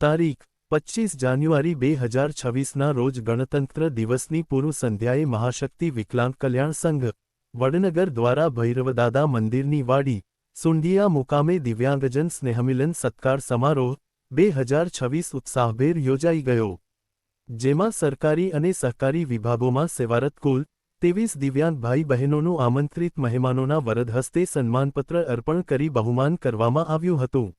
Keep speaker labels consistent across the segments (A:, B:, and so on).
A: તારીખ પચીસ જાન્યુઆરી બે હજાર છવ્વીસના રોજ ગણતંત્ર દિવસની પૂર્વ સંધ્યાએ મહાશક્તિ વિકલાંગ કલ્યાણ સંઘ, વડનગર દ્વારા ભૈરવદાદા મંદિરની વાડી સુંડિયા મુકામે દિવ્યાંગજન સ્નેહમિલન સત્કાર સમારોહ, બે હજાર છવ્વીસ ઉત્સાહભેર યોજાઈ ગયો. જેમાં સરકારી અને સહકારી વિભાગોમાં સેવારત કુલ ત્રેવીસ દિવ્યાંગ ભાઈ બહેનોનું આમંત્રિત મહેમાનોના વરદ હસ્તે સન્માનપત્ર અર્પણ કરી બહુમાન કરવામાં આવ્યું હતું.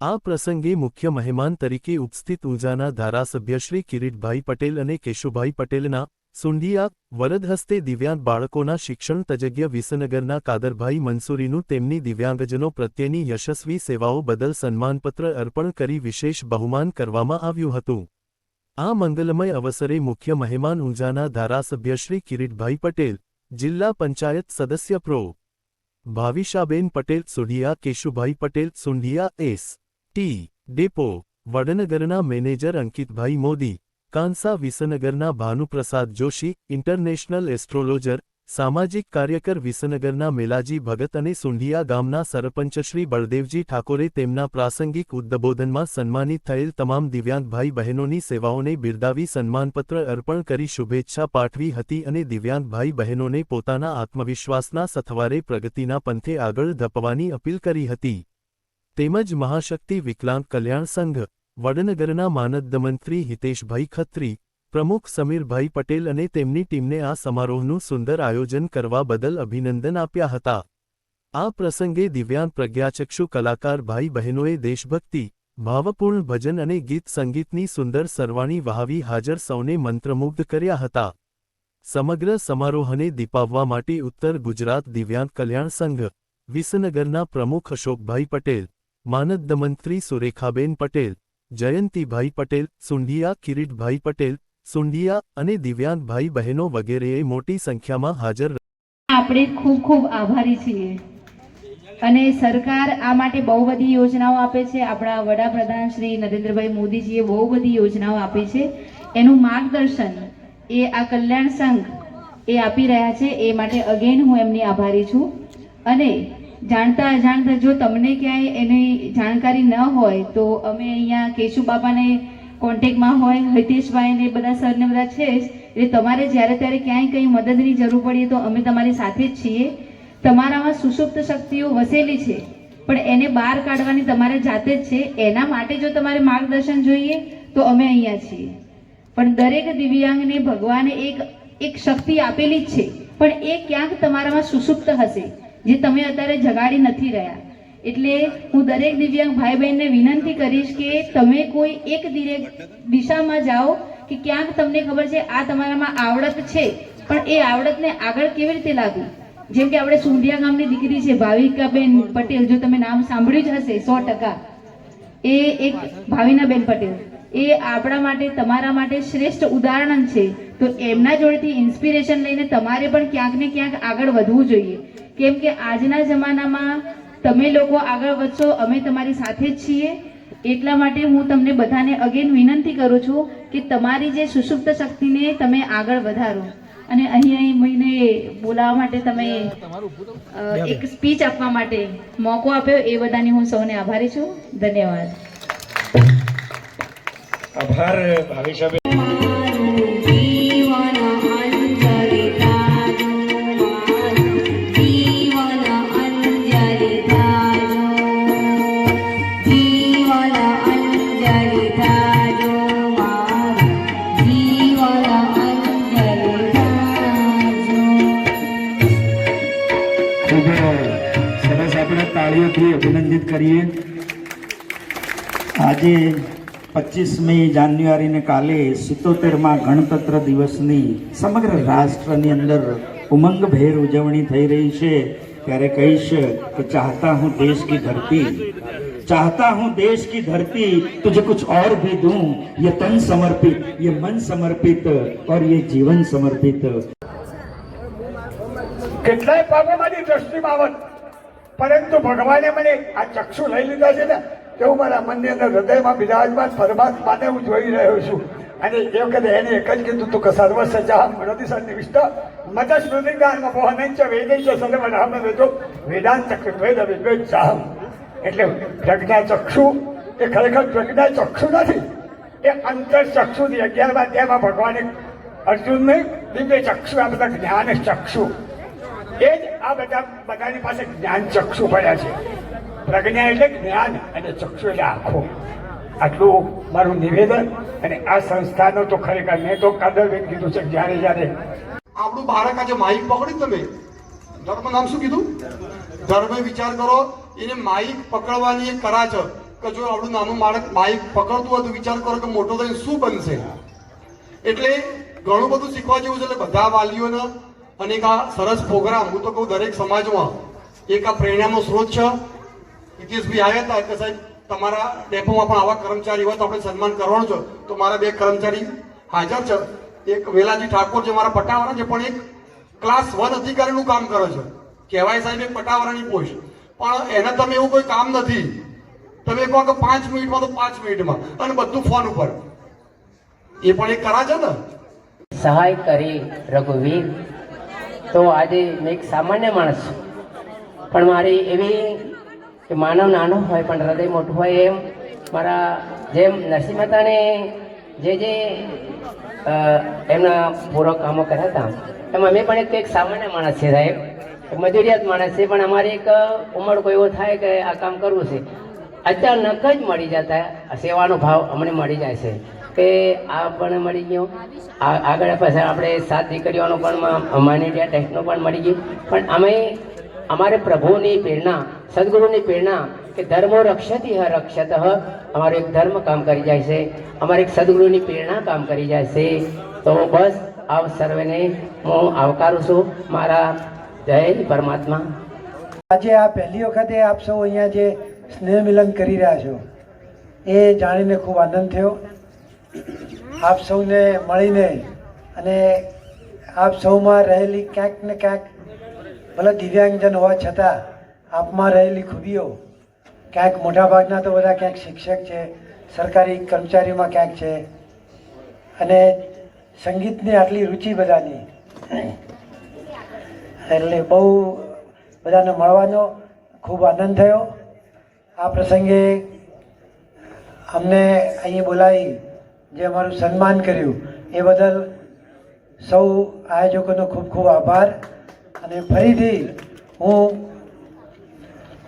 A: આ પ્રસંગે મુખ્ય મહેમાન તરીકે ઉપસ્થિત ઉર્જાના ધારાસભ્ય શ્રી કિરીટભાઈ પટેલ અને કેશુભાઈ પટેલના સુંઢિયા વરદ હસ્તે દિવ્યાંગ બાળકોના શિક્ષણ તજજ્ઞ વિસનગરના કાદરભાઈ મંસૂરીનું તેમની દિવ્યાંગજનો પ્રત્યેની યશસ્વી સેવાઓ બદલ સન્માનપત્ર અર્પણ કરી વિશેષ બહુમાન કરવામાં આવ્યું હતું. આ મંગલમય અવસરે મુખ્ય મહેમાન ઊંઝાના ધારાસભ્ય શ્રી કિરીટભાઈ પટેલ, જિલ્લા પંચાયત સદસ્ય pro. ભાવિશાબેન Patel Sudhiya Keshubhai Patel Sundhiya S. T, depot, વડનગરના manager Ankitbhai Modi, Kansa વિસનગરના ભાનુપ્રસાદ જોશી, ઇન્ટરનેશનલ એસ્ટ્રોલોજર, સામાજિક કાર્યકર વિસનગરના મેલાજી ભગત અને સુંઢિયા ગામના સરપંચ શ્રી બળદેવજી ઠાકોરે તેમના પ્રાસંગિક ઉદ્બોધનમાં સન્માનિત થયેલ તમામ દિવ્યાંગ ભાઈ બહેનોની સેવાઓને બિરદાવી સન્માનપત્ર અર્પણ કરી શુભેચ્છા પાઠવી હતી અને દિવ્યાંગ ભાઈ બહેનોને પોતાના આત્મવિશ્વાસના સથવારે પ્રગતિના પંથે આગળ ધપવાની અપીલ કરી હતી. તેમજ મહાશક્તિ વિકલાંગ કલ્યાણ સંઘ, વડનગરના માનદ્દમંત્રી હિતેશભાઈ ખત્રી, પ્રમુખ સમીરભાઈ પટેલ અને તેમની ટીમને આ સમારોહનું સુંદર આયોજન કરવા બદલ અભિનંદન આપ્યા હતા. આ પ્રસંગે દિવ્યાંગ પ્રજ્ઞાચક્ષુ કલાકાર ભાઈ બહેનોએ દેશભક્તિ, ભાવપૂર્ણ ભજન અને ગીત સંગીતની સુંદર સરવાણી વહાવી હાજર સૌને મંત્રમુગ્ધ કર્યા હતા. સમગ્ર સમારોહને દીપાવવા માટે ઉત્તર ગુજરાત દિવ્યાંગ કલ્યાણ સંઘ, વિસનગરના પ્રમુખ અશોકભાઈ પટેલ માનદ્દમંત્રી સુરેખાબેન પટેલ, જયંતીભાઈ પટેલ, સુંઢિયા કિરીટભાઈ પટેલ, સુંઢિયા અને દિવ્યાંગભાઈ બહેનો વગેરેએ મોટી સંખ્યામાં હાજર
B: આપણે ખૂબ ખૂબ આભારી છીએ. અને સરકાર આ માટે બહુ બધી યોજનાઓ આપે છે. આપણા વડાપ્રધાન શ્રી નરેન્દ્રભાઈ મોદીજીએ બહુ બધી યોજનાઓ આપી છે. એનું માર્ગદર્શન એ આ કલ્યાણ સંઘ એ આપી રહ્યા છે. એ માટે અગેન હું એમની આભારી છું. અને જાણતા અજાણતા જો તમને ક્યાંય એની જાણકારી ન હોય, તો અમે અહીંયા કેશુ બાબાને કોન્ટેક્ટમાં હોય હિતેશભાઈ ને બધા સરને બધા છે જ. એટલે તમારે જ્યારે ત્યારે ક્યાંય કંઈ મદદની જરૂર પડીએ તો અમે તમારી સાથે જ છીએ. તમારામાં સુષુપ્ત શક્તિઓ વસેલી છે, પણ એને બહાર કાઢવાની તમારે જાતે જ છે. એના માટે જો તમારે માર્ગદર્શન જોઈએ, તો અમે અહીંયા છીએ. પણ દરેક દિવ્યાંગને ભગવાને એક એક શક્તિ આપેલી જ છે, પણ એ ક્યાંક તમારામાં સુષુપ્ત હશે. જે તમે અત્યારે જગાડી નથી રહ્યા. એટલે હું દરેક દિવ્યાંગ ભાઈ બહેનને વિનંતી કરીશ કે તમે કોઈ એક દિશામાં જાઓ કે ક્યાંક તમને ખબર છે, આ તમારામાં આવડત છે, પણ એ આવડતને આગળ કેવી રીતે લાગુ? જેમ કે આપણે સુંઢિયા ગામની દીકરી છે, ભાવિકાબેન પટેલ, જો તમે નામ સાંભળ્યું જ હશે, સો ટકા. એ એક ભાવિનાબેન પટેલ. એ આપણા માટે તમારા માટે શ્રેષ્ઠ ઉદાહરણ છે. તો એમના જોડેથી ઇન્સ્પિરેશન લઈને તમારે પણ ક્યાંક ને ક્યાંક આગળ વધવું જોઈએ. કેમ કે આજના જમાનામાં તમે લોકો આગળ વધશો અમે તમારી સાથે જ છીએ. એટલા માટે હું તમને બધાને અગેન વિનંતી કરું છું કે તમારી જે સુષુપ્ત શક્તિને તમે આગળ વધારો. અને અહીં મહિને બોલાવવા માટે તમે એક સ્પીચ આપવા માટે મોકો આપ્યો. એ બધાની હું સૌને આભારી છું. ધન્યવાદ.
C: તાજો
D: ખૂબ સરસ આપણે તાળીઓથી અભિનંદિત કરીએ આજે પચીસમી જાન્યુઆરીને કાલે સિત્તોતેરમાં ગણતંત્ર દિવસની સમગ્ર રાષ્ટ્રની અંદર ઉમંગભેર ઉજવણી થઈ રહી છે. ત્યારે કહીશ કે ચાહતા હું દેશ કી ધરતી, ચાહતા હું દેશ કી ધરતી, તુજે કુછ ઓર ભી દું, યે તન સમર્પિત, યે મન સમર્પિત, ઓર યે જીવન સમર્પિત.
E: કેટલાય પાપો મારી દ્રષ્ટિમાં આવત પરંતુ ભગવાને મને આ ચક્ષુ લઈ લીધા છે ને? તેવું મારા મનની અંદર હૃદયમાં બિરાજમાન પરમાત્માને હું જોઈ રહ્યો છું. અને એ વખતે એને એક જ કીધું તું કે સર્વ સજા મનોદિ સન્નિવિષ્ટ મત સ્મૃતિદાન મોહનંચ વેદૈચ સર્વ રામ વેદો વેદાંત વેદ વિદ્વેદ સાહમ એટલે પ્રજ્ઞા ચક્ષુ એ ખરેખર પ્રજ્ઞા ચક્ષુ નથી. એ અંતર ચક્ષુથી અગિયારમા અધ્યાયમાં ભગવાને અર્જુનને દિવ્ય ચક્ષુ આ બધા જ્ઞાન ચક્ષુ એ જ આ બધા બધાની પાસે જ્ઞાન ચક્ષુ પડ્યા છે. પ્રજ્ઞા એટલે જ્ઞાન અને ચક્ષુ એટલે આંખો. આટલું મારું નિવેદન અને આ સંસ્થાનો તો ખરેખર મેં તો કાદરબેન કીધું છે જ્યારે જ્યારે.
F: આપણું બાળક આજે માઇક પકડી તમે ધર્મ નામ શું કીધું? ધર્મ વિચાર કરો, એને માઇક પકડવાની એક કરા છે કે જો આપણું નાનું બાળક માઇક પકડતું હોય તો વિચાર કરો કે મોટો થઈને શું બનશે. એટલે ઘણું બધું શીખવા જેવું છે એટલે બધા વાલીઓને અને એક આ સરસ પ્રોગ્રામ હું તો કહું દરેક સમાજમાં, એક આ પ્રેરણાનો સ્ત્રોત છે. હિતેશભાઈ આવ્યા હતા કે સાહેબ, તમારા ડેપોમાં પણ આવા કર્મચારી હોય તો આપણે સન્માન કરવાનું છે. તો મારા બે કર્મચારી હાજર છે. એક વેલાજી ઠાકોર જે મારા પટાવાળા છે, પણ એક ક્લાસ વન અધિકારીનું કામ કરે છે. કહેવાય સાહેબ, એક પટાવાળાની પોસ્ટ. પણ એને તમે એવું કોઈ કામ નથી. તમે કહો કે પાંચ મિનિટમાં તો પાંચ મિનિટમાં. અને બધું ફોન ઉપર. એ પણ એક કરા છે ને?
G: સહાય કરી રઘુવીર. તો આજે મેં એક સામાન્ય માણસ છું. પણ મારી એવી કે માનવ નાનો હોય પણ હૃદય મોટું હોય એમ મારા જેમ નરસિંહ મહેતાને જે જે એમના પૂર્વક કામો કર્યા હતા, એમ અમે પણ એક સામાન્ય માણસ છે સાહેબ મજૂરિયાત માણસ છે, પણ અમારે એક ઉંમર કોઈ એવો થાય કે આ કામ કરવું છે. અચાનક જ મળી જતા સેવાનો ભાવ અમને મળી જાય છે. કે આ પણ મળી ગયું. આગળ પાછળ આપણે સાત દીકરીઓનો પણ માની ઇન્ડિયા ટેક્સનો પણ મળી ગયું. પણ અમે અમારે પ્રભુની પ્રેરણા, સદગુરુની પ્રેરણા કે ધર્મો રક્ષતી હ, રક્ષત અમારો એક ધર્મ કામ કરી જાય છે. અમારે એક સદગુરુની પ્રેરણા કામ કરી જાય છે. તો બસ આપ સર્વેને હું આવકારું છું. મારા જય પરમાત્મા.
H: આજે આ પહેલી વખતે આપ સૌ અહીંયા જે સ્નેહ મિલન કરી રહ્યા છો, એ જાણીને ખૂબ આનંદ થયો. આપ સૌને મળીને અને આપ સૌમાં રહેલી ક્યાંક ને ક્યાંક ભલે દિવ્યાંગજન હોવા છતાં આપમાં રહેલી ખૂબીઓ ક્યાંક મોટાભાગના તો બધા ક્યાંક શિક્ષક છે, સરકારી કર્મચારીમાં ક્યાંક છે. અને સંગીતની આટલી રુચિ બધાની. એટલે બહુ બધાને મળવાનો ખૂબ આનંદ થયો. આ પ્રસંગે અમને અહીં બોલાવી જે અમારું સન્માન કર્યું એ બદલ સૌ આયોજકોનો ખૂબ ખૂબ આભાર. અને ફરીથી હું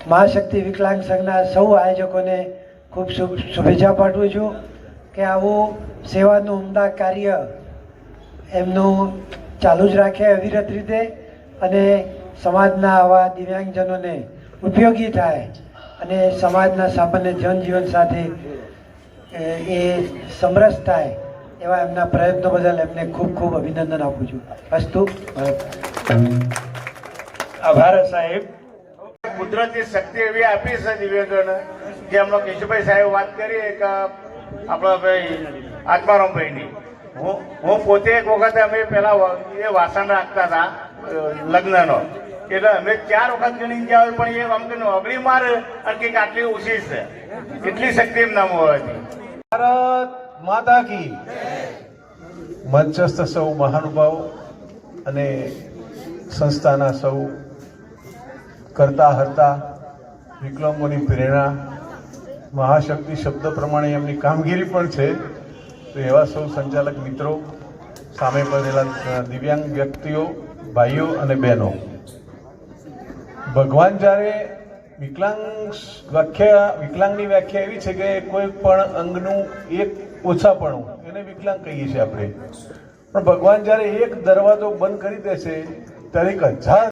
H: મહાશક્તિ વિકલાંગ સંઘના સૌ આયોજકોને ખૂબ શુભ શુભેચ્છા પાઠવું છું કે આવું સેવાનું ઉમદા કાર્ય એમનું ચાલુ જ રાખે અવિરત રીતે અને સમાજના આવા દિવ્યાંગજનોને ઉપયોગી થાય અને સમાજના સામાન્ય જનજીવન સાથે એ સમરસ થાય એવા એમના પ્રયત્નો બદલ એમને ખૂબ ખૂબ અભિનંદન આપું છું. અસ્તુ.
I: આભાર સાહેબ. કુદરતી શક્તિ એવી આપી છે દિવ્યાંગોને જે હમણાં કેશુભાઈ સાહેબ વાત કરી કે આપણા ભાઈ આત્મારામભાઈની. હું હું પોતે એક વખત અમે પેલા એ વાસણ રાખતા હતા લગ્નનો. એટલે અમે ચાર વખત ગણી ગયા હોય પણ એ અમને અગડી મારે અને કંઈક આટલી ઓછી છે. એટલી શક્તિ એમના હોવાથી
J: ભારત માતા કી મંચસ્થ સૌ મહાનુભાવો અને સંસ્થાના સૌ કરતા હરતા, વિકલાંગોની પ્રેરણા, મહાશક્તિ શબ્દ પ્રમાણે એમની કામગીરી પણ છે. તો એવા સૌ સંચાલક મિત્રો, સામે પડેલા દિવ્યાંગ વ્યક્તિઓ, ભાઈઓ અને બહેનો. ભગવાન જ્યારે વિકલાંગ વ્યાખ્યા, વિકલાંગની વ્યાખ્યા એવી છે કે કોઈ પણ અંગનું એક ઓછાપણું, એને વિકલાંગ કહીએ છીએ આપણે. પણ ભગવાન જ્યારે એક દરવાજો બંધ કરી દેશે ત્યારે એક હજાર